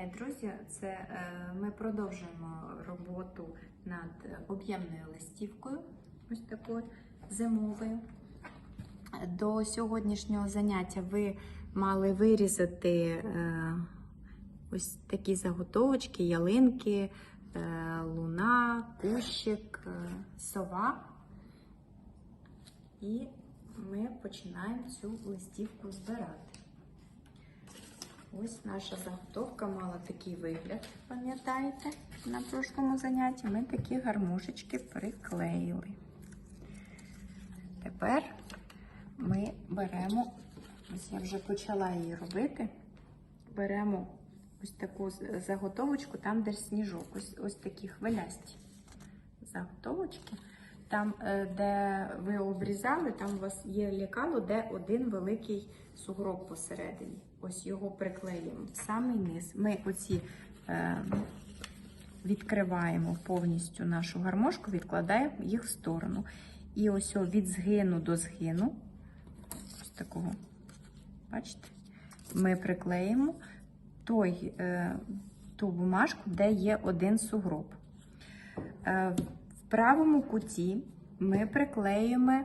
Е, Друзі, це е, ми продовжуємо роботу над об'ємною листівкою, ось такою зимовою. До сьогоднішнього заняття ви мали вирізати е, ось такі заготовочки, ялинки, луна, кущик, сова. І ми починаємо цю листівку збирати. Ось наша заготовка мала такий вигляд, пам'ятаєте, на прошлому занятті ми такі гармошечки приклеїли. Тепер ми беремо, ось я вже почала її робити, беремо ось таку заготовочку, там де сніжок, ось, ось такі хвилясті заготовочки. Там, е, де ви обрізали, там у вас є лікало, де один великий сугроб посередині. Ось його приклеїмо. в Самий низ. Ми оці е, відкриваємо повністю нашу гармошку, відкладаємо їх в сторону. І ось від згину до згину, ось такого, бачите, ми приклеїмо той, е, ту бумажку, де є один сугроб. Е, правому куті ми приклеїмо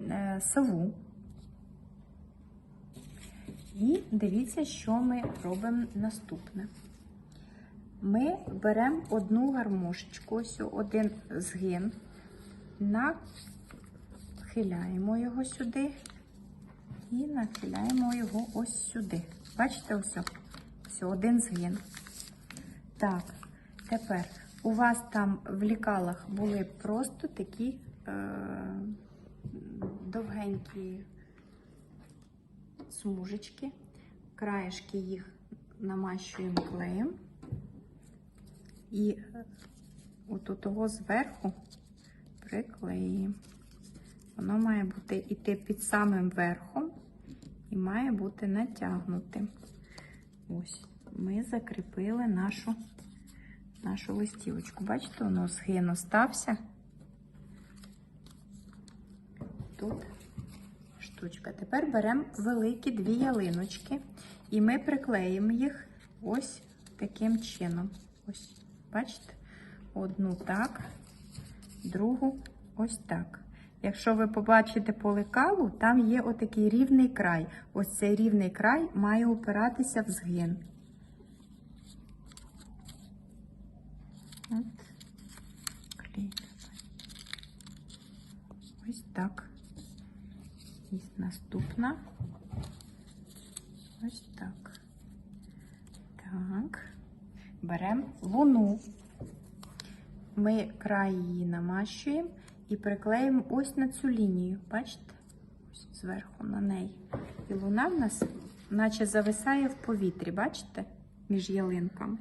е, сову. І дивіться, що ми робимо наступне. Ми беремо одну гармошечку, ось один згин, нахиляємо його сюди і нахиляємо його ось сюди. Бачите, ось, ось один згин. Так, тепер у вас там в лікалах були просто такі е, довгенькі смужечки, краєшки їх намащуємо клеєм. І от того зверху приклеїмо. Воно має бути іти під самим верхом і має бути натягнутим. Ось, ми закріпили нашу, нашу листівочку. Бачите, воно згин остався. Тут штучка. Тепер беремо великі дві ялиночки і ми приклеїмо їх ось таким чином. Ось, бачите? Одну так, другу ось так. Якщо ви побачите по лекалу, там є отакий рівний край. Ось цей рівний край має опиратися в згин. От. Клей. Ось так. І наступна. Ось так. Так. Беремо луну. Ми край її намащуємо і приклеїмо ось на цю лінію. Бачите? Ось зверху на неї. І луна в нас, наче зависає в повітрі, бачите? Між ялинками.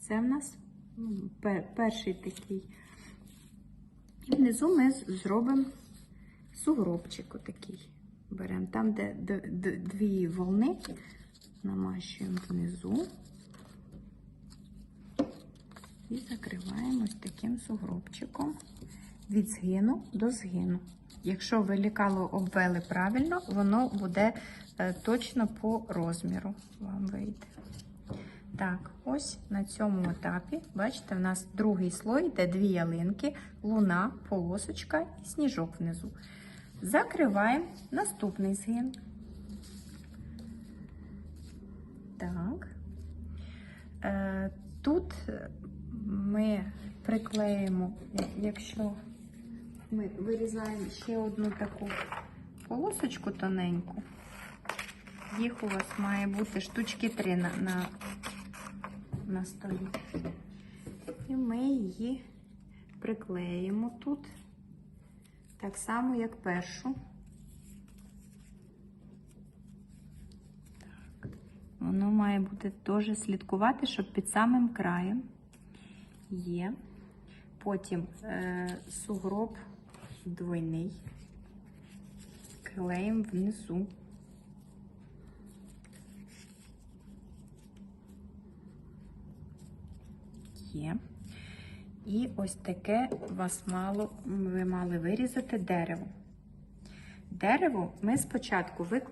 Це в нас ну, перший такий. І внизу ми зробимо сугробчик отакий. Беремо там, де дві волни, намащуємо внизу і закриваємо ось таким сугробчиком від згину до згину. Якщо ви лікало обвели правильно, воно буде е, точно по розміру вам вийде. Так, ось на цьому етапі, бачите, в нас другий слой, де дві ялинки, луна, полосочка і сніжок внизу. Закриваємо наступний згин. Так. Е, Тут ми приклеїмо, якщо ми вирізаємо ще одну таку полосочку тоненьку, їх у вас має бути штучки три на, на, на столі. І ми її приклеїмо тут, так само, як першу. Так. Воно має бути теж слідкувати, щоб під самим краєм є. Потім е, сугроб двойний, клеїмо внизу. Є. І ось таке вас мало, ви мали вирізати дерево. Дерево ми спочатку викладаємо.